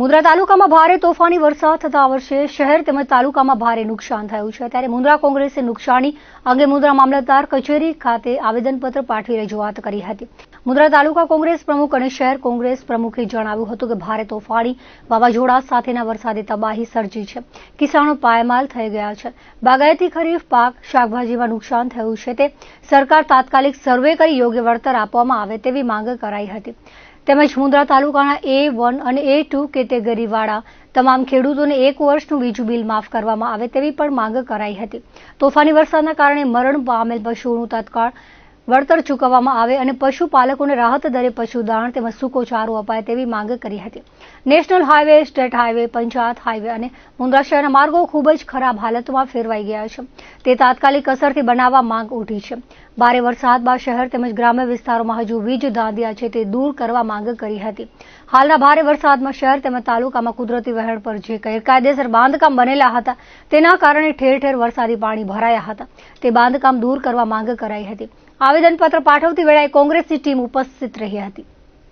મુન્દ્રા તાલુકામાં ભારે તોફાની વરસાદ થતા આ વર્ષે શહેર તેમજ તાલુકામાં ભારે નુકસાન થયું છે. ત્યારે મુન્દ્રા કોંગ્રેસે નુકસાની અંગે મુન્દ્રા મામલતદાર કચેરી ખાતે આવેદનપત્ર પાઠવી રજૂઆત કરી હતી. મુન્દ્રા તાલુકા કોંગ્રેસ પ્રમુખ અને શહેર કોંગ્રેસ પ્રમુખે જણાવ્યું હતું કે ભારે તોફાની વાવાઝોડા સાથેના વરસાદે તબાહી સર્જી છે. કિસાનો પાયમાલ થઈ ગયા છે. બાગાયતી ખરીફ પાક શાકભાજીમાં નુકસાન થયું છે તે સરકાર તાત્કાલિક સર્વે કરી યોગ્ય વળતર આપવામાં આવે તેવી માંગ કરાઈ હતી. તેમજ મુંદ્રા તાલુકાના એ વન અને એ ટુ કેટેગરીવાળા તમામ ખેડૂતોને એક વર્ષનું વીજ બિલ માફ કરવામાં આવે તેવી પણ માંગ કરાઈ હતી. તોફાની વરસાદના કારણે મરણ પામેલ પશુઓનું તત્કાળ વળતર ચૂકવવામાં આવે અને પશુપાલકોને રાહત દરે પશુદાણ તેમજ સૂકો ચારો અપાય તેવી માંગ કરી હતી. National highway state highway panchayat highway અને મુન્દ્રા શહેરના માર્ગો ખૂબ જ ખરાબ હાલતમાં ફેરવાઈ ગયા છે. તે તાત્કાલિક અસરથી બનાવવા માંગ ઉઠી છે. ભારે વરસાદ બાદ શહેર તેમજ ગ્રામ્ય વિસ્તારોમાં હજુ વીજ દાંધિયા છે તે દૂર કરવા માંગ કરી હતી. હાલના ભારે વરસાદમાં શહેર તેમજ તાલુકામાં કુદરતી વહેણ પર જે ગેરકાયદેસર બાંધકામ બનેલા હતા, તેના કારણે ઠેર ઠેર વરસાદી પાણી ભરાયા હતા. તે બાંધકામ દૂર કરવા માંગ કરાઈ હતી. આવેદનપત્ર પાઠવતી વેળાએ કોંગ્રેસની ટીમ ઉપસ્થિત રહી હતી.